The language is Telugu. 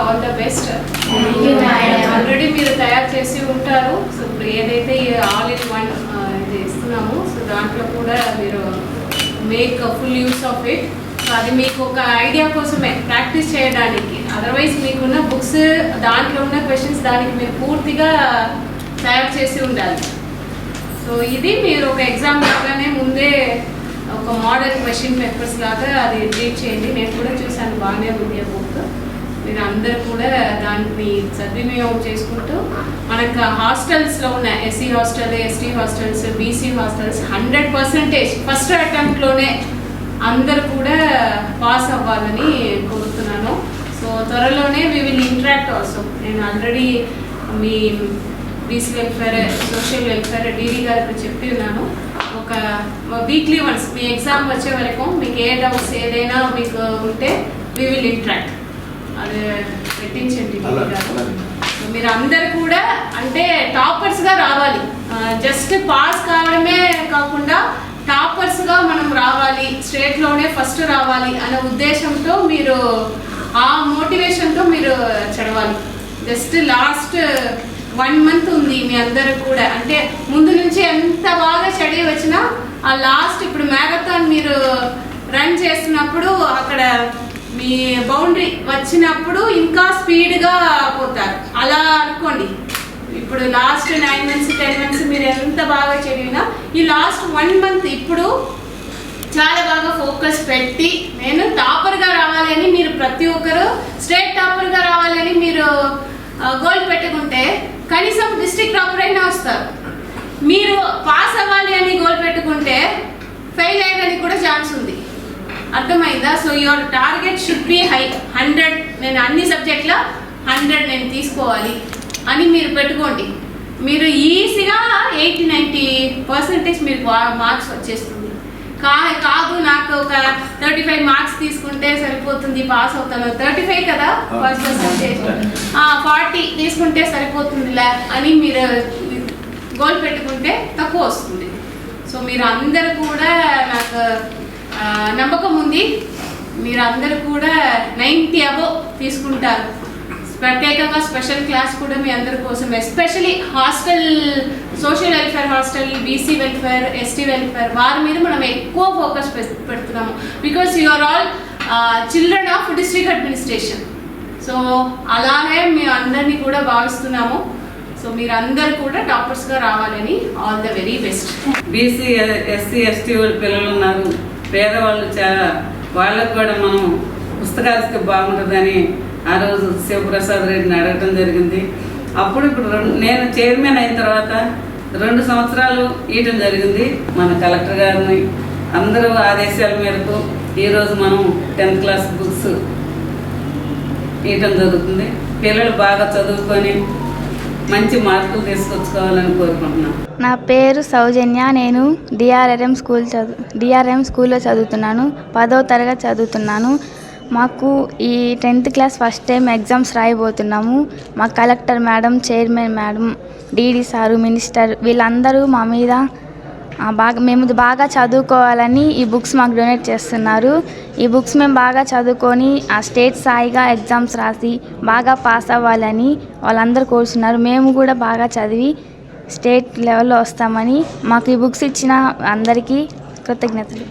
All the best. ఆల్రెడీ మీరు తయారు చేసి ఉంటారు. సో ఇప్పుడు ఏదైతే ఆల్ ఇన్ వన్ ఇది ఇస్తున్నాము సో దాంట్లో కూడా మీరు make full use of it so అది మీకు ఒక ఐడియా కోసమే ప్రాక్టీస్ చేయడానికి. అదర్వైజ్ మీకున్న బుక్స్ దాంట్లో ఉన్న క్వశ్చన్స్ దానికి మీరు పూర్తిగా తయారు చేసి ఉండాలి. సో ఇది మీరు ఒక ఎగ్జామ్ లాగానే ముందే ఒక మోడల్ మెషిన్ పేపర్స్ లాగా అది ట్రీట్ చేయండి. నేను కూడా చూశాను బాగానే ఉంది ఆ బుక్ మీరు అందరు కూడా దాన్ని సద్వినియోగం చేసుకుంటూ మనకు హాస్టల్స్లో ఉన్న SC hostel ST hostels BC hostels hundred percentage first అటెంప్ట్లోనే అందరు కూడా పాస్ అవ్వాలని కోరుతున్నాను. సో త్వరలోనే వి విల్ ఇంటరాక్ట్ ఆల్సో నేను ఆల్రెడీ మీ BC welfare social welfare DD గారికి చెప్పి ఉన్నాను. ఒక వీక్లీ వన్స్ మీ ఎగ్జామ్ వచ్చే వరకు మీకు ఏ డౌట్స్ ఏదైనా మీకు ఉంటే వి విల్ ఇంటరాక్ట్ అది పెట్టించండి మీరు అందరు కూడా అంటే టాపర్స్గా రావాలి. జస్ట్ పాస్ కావడమే కాకుండా టాపర్స్గా మనం రావాలి స్టేట్లోనే ఫస్ట్ రావాలి అనే ఉద్దేశంతో మీరు ఆ మోటివేషన్తో మీరు చదవాలి. జస్ట్ లాస్ట్ వన్ మంత్ ఉంది మీ అందరు కూడా. అంటే ముందు నుంచి ఎంత బాగా చదివి వచ్చినా ఆ లాస్ట్ ఇప్పుడు మ్యారథాన్ మీరు రన్ చేస్తున్నప్పుడు అక్కడ మీ బౌండరీ వచ్చినప్పుడు ఇంకా స్పీడ్గా పోతారు. అలా అనుకోండి. ఇప్పుడు last nine months ten months మీరు ఎంత బాగా చదివినా ఈ లాస్ట్ వన్ మంత్ ఇప్పుడు చాలా బాగా ఫోకస్ పెట్టి నేను టాపర్గా రావాలని మీరు ప్రతి ఒక్కరు స్టేట్ టాపర్గా రావాలని మీరు గోల్ పెట్టుకుంటే కనీసం డిస్ట్రిక్ట్ టాపర్ అయినా వస్తారు. మీరు పాస్ అవ్వాలి అని గోల్ పెట్టుకుంటే ఫెయిల్ అయ్యడానికి కూడా ఛాన్స్ ఉంది. అర్థమైందా? So your target should be high hundred నేను అన్ని సబ్జెక్ట్లో హండ్రెడ్ నేను తీసుకోవాలి అని మీరు పెట్టుకోండి. మీరు ఈజీగా ఎయిటీ నైంటీ పర్సెంటేజ్ మీకు మార్క్స్ వచ్చేస్తుంది. కా కాదు నాకు ఒక థర్టీ ఫైవ్ మార్క్స్ తీసుకుంటే సరిపోతుంది పాస్ అవుతాను. థర్టీ ఫైవ్ కదా ఫస్ట్ పర్సెంటేజ్ ఫార్టీ తీసుకుంటే సరిపోతుందిలే అని మీరు గోల్ పెట్టుకుంటే తక్కువ వస్తుంది. సో మీరు అందరు కూడా నాకు నమ్మకం ఉంది. మీరు అందరు కూడా నైంటీ అబో తీసుకుంటారు. ప్రత్యేకంగా స్పెషల్ క్లాస్ కూడా మీ అందరి కోసం especially hostel social welfare hostel BC welfare ST welfare వారి మీద మనం ఎక్కువ ఫోకస్ పెడుతున్నాము. Because you are all children of district administration. So అలానే మేము అందరినీ కూడా భావిస్తున్నాము. సో మీరు అందరు కూడా డాక్టర్స్గా రావాలని all the very best. BC SC ST వాళ్ళ పిల్లలు ఉన్నారు. పేదవాళ్ళు చాలా వాళ్ళకు కూడా మనం పుస్తకాలు ఇస్తే బాగుంటుందని ఆ రోజు శివప్రసాద్ రెడ్డిని అడగటం జరిగింది. అప్పుడు ఇప్పుడు రెండు నేను చైర్మన్ అయిన తర్వాత రెండు సంవత్సరాలు ఇవ్వటం జరిగింది మన కలెక్టర్ గారిని. అందరూ ఆదేశాల మేరకు ఈరోజు మనం టెన్త్ క్లాస్ బుక్స్ ఇవ్వటం జరుగుతుంది. పిల్లలు బాగా చదువుకొని మంచి మార్కులు తీసుకొచ్చుకోవాలని కోరుకుంటున్నాను నా పేరు సౌజన్య నేను డిఆర్ఆర్ఎం స్కూల్ చదువు డిఆర్ఎం స్కూల్లో చదువుతున్నాను పదో తరగతి చదువుతున్నాను. మాకు ఈ tenth class first time exams రాయబోతున్నాము. మా collector madam chairman madam DD sir minister వీళ్ళందరూ మా మీద బాగా మేము బాగా చదువుకోవాలని ఈ బుక్స్ మాకు డొనేట్ చేస్తున్నారు. ఈ బుక్స్ మేము బాగా చదువుకొని ఆ స్టేట్ స్థాయిగా ఎగ్జామ్స్ రాసి బాగా పాస్ అవ్వాలని వాళ్ళందరూ కోరుతున్నారు మేము కూడా బాగా చదివి స్టేట్ లెవెల్లో వస్తామని మాకు ఈ బుక్స్ ఇచ్చిన అందరికీ కృతజ్ఞతలు.